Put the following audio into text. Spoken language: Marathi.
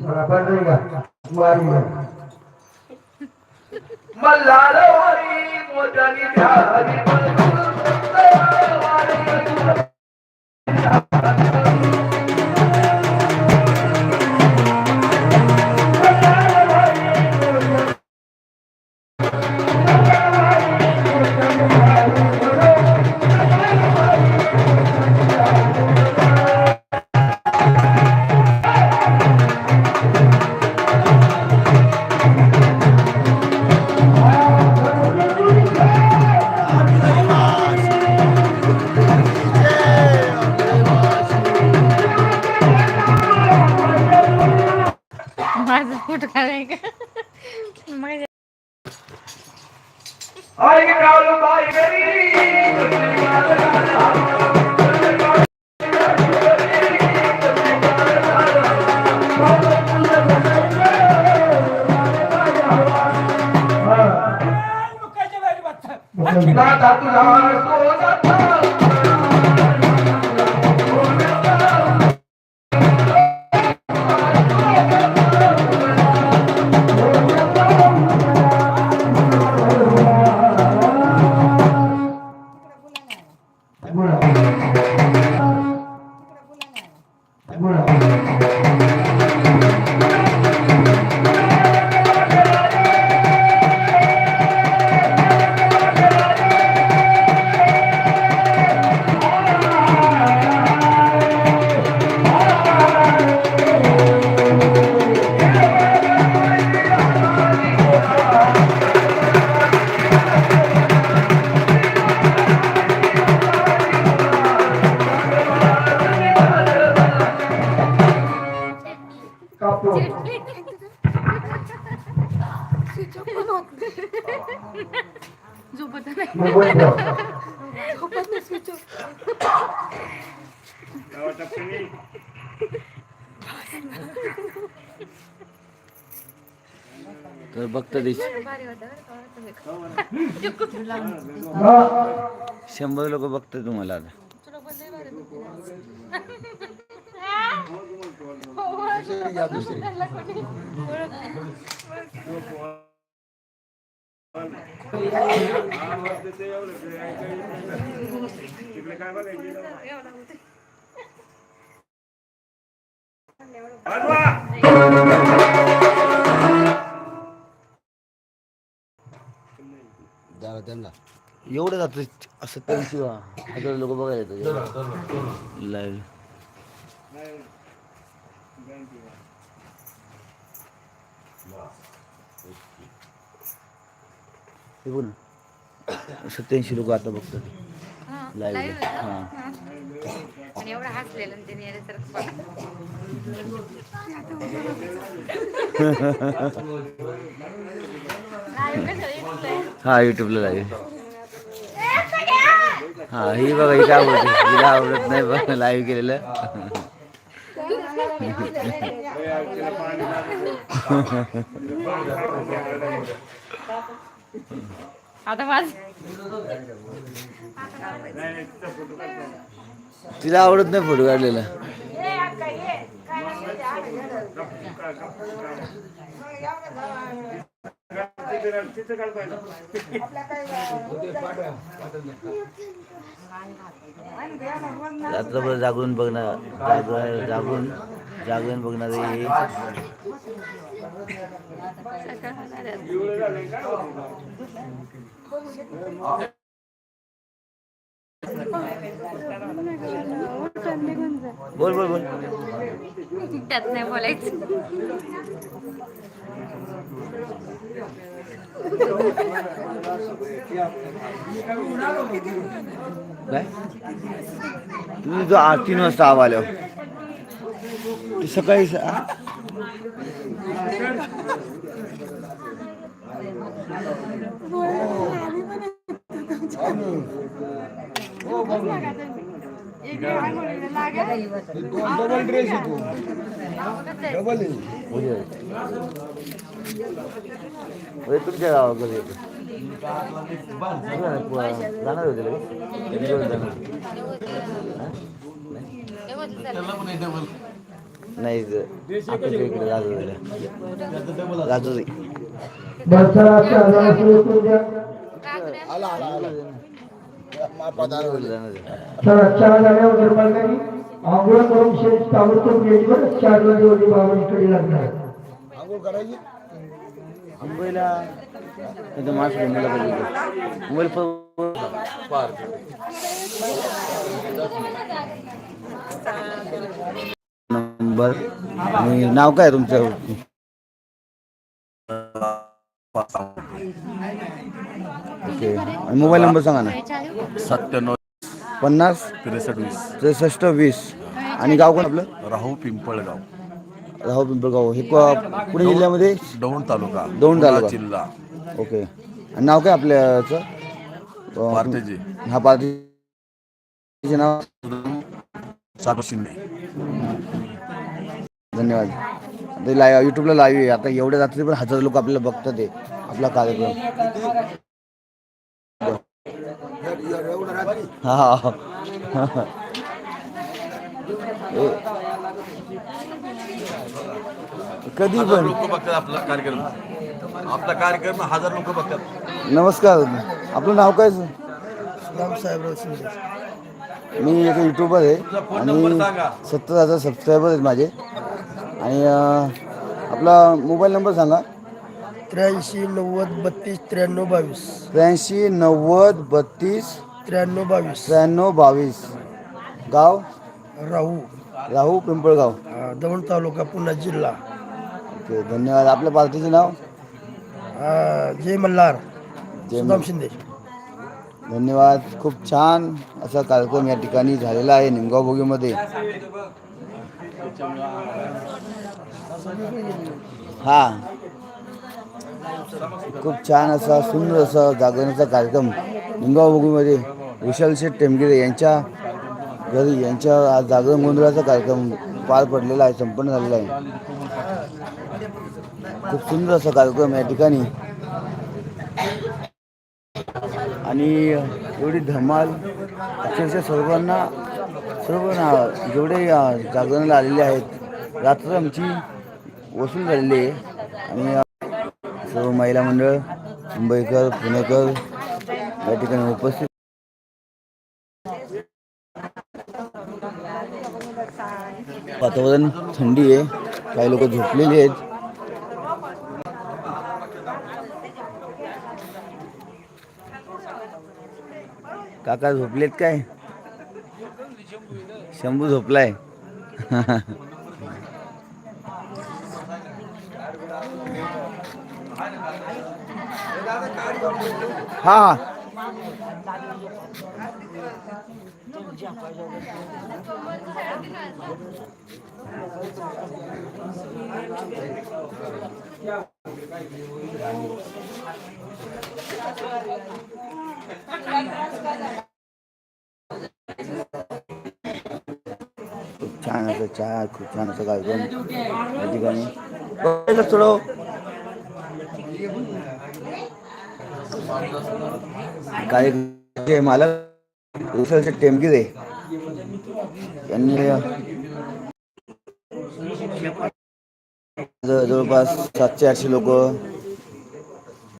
थोडा पडवेगा वारीला मल्हार वारी मोठ्यानी माझं फोटो काढाय का माझ्या आई काळू बाई गरी दादा तुझा झोपत ठेव. तर बघता दिस. शंभर लोक बघतात तुम्हाला आता तुला पण लय भारी वाटतं. एवढं जातं असं त्यांची हजार लोक बघायला येतात. लाईव्ह हे बघ ना सत्याऐंशी लोक आता बघतात. हा, लाईव्ह. हां. आणि एवढं हसलेलं त्याने याच्यासारखं? हा युट्यूबला लाईव्ह हा ही बघा ही काय बोलते? हिला आवडत नाही बघ लाईव्ह केलेलं. आता माझ तिला आवडत नाही फोटो काढलेला. रात्रभर जागून बघणार जागरून जागून. जागरण बघणारे आहे. बोल बोल बोल. त्यात नाही बोलायचं. काय तुम्ही जो आठ तीन वाजता आवालो ते सकाळी स- आ? उद्या. उद्या तुमच्या गावाकडे येतो जाणार होते लगेच? जाणार? नाही राजू पालकांनी आंघोळ करून शेत ताबडतोब गेटवर चार वाजे होती बाबांकडे लागणार आंघोळ करायची आंघोळीला मास्क घालायला पाहिजे मोबाईल पार नंबर आणि नाव काय तुमचं? ओके. आणि मोबाईल नंबर सांगा ना. सत्त्याण्णव पन्नास त्रेसष्ट वीस. त्रेसष्ट वीस. आणि गाव कोण आपलं? राहू पिंपळगाव. राहू पिंपळगाव. हे को- पुणे जिल्ह्यामध्ये? दौंड तालुका. दौंड पुणे तालुका. जिल्हा. ओके. आणि नाव काय आपल्याचं? अं, हा पार्टीचे नाव? सागर शिंदे. धन्यवाद. ते लाईव्ह यूट्यूबला लाईव्ह आहे. आता एवढ्या रात्री पण हजार लोक आपल्याला बघतात ते आपला कार्यक्रम. हा. कधी हजार पण. लोक बघतात आपला कार्यक्रम. आपला कार्यक्रम हजार लोक बघतात. नमस्कार. आपलं नाव काय? साहेबराव शिंदे. मी एक युट्यूबर आहे आणि सांगा. सत्तर हजार सबस्क्रायबर आहेत माझे. आणि आपला मोबाईल नंबर सांगा. त्र्याऐंशी नव्वद बत्तीस त्र्याण्णव बावीस. त्र्याऐंशी नव्वद बत्तीस त्र्याण्णव बावीस. त्र्याण्णव बावीस. गाव? राहू. राहू पिंपळगाव. अं, दौंड तालुका पुणे जिल्हा. ओके धन्यवाद. आपल्या पार्टीचे नाव? अं, जय मल्हार. जय सुदाम शिंदे. धन्यवाद. खूप छान असा कार्यक्रम या ठिकाणी झालेला आहे निमगाव बोगीमध्ये हा. खूप छान असा सुंदर असा जागरणाचा कार्यक्रम निमगाव बोगीमध्ये विशाल शेठ टेमगिरे यांच्या घरी यांच्या आज जागरण गोंधळाचा कार्यक्रम पार पडलेला आहे संपन्न झालेला आहे. खूप सुंदर असा कार्यक्रम या ठिकाणी. आणि एवढी धमाल अक्षरशः सर्वांना सर्व ना जेवढे जागरणाला आलेले आहेत रात्र आमची वसूल झालेली आहे. आणि सर्व महिला मंडळ मुंबईकर पुणेकर या ठिकाणी उपस्थित. वातावरण थंडी आहे. काही लोक झोपलेली आहेत. काका झोपलेत काय? शंभू झोपलाय हा हा छान असं चहा खूप छान असं कार्यक्रम या ठिकाणी थोडं कार्यक्रमाचे मालक विशालचे टेमगिरे यांनी जवळपास सातशे आठशे लोक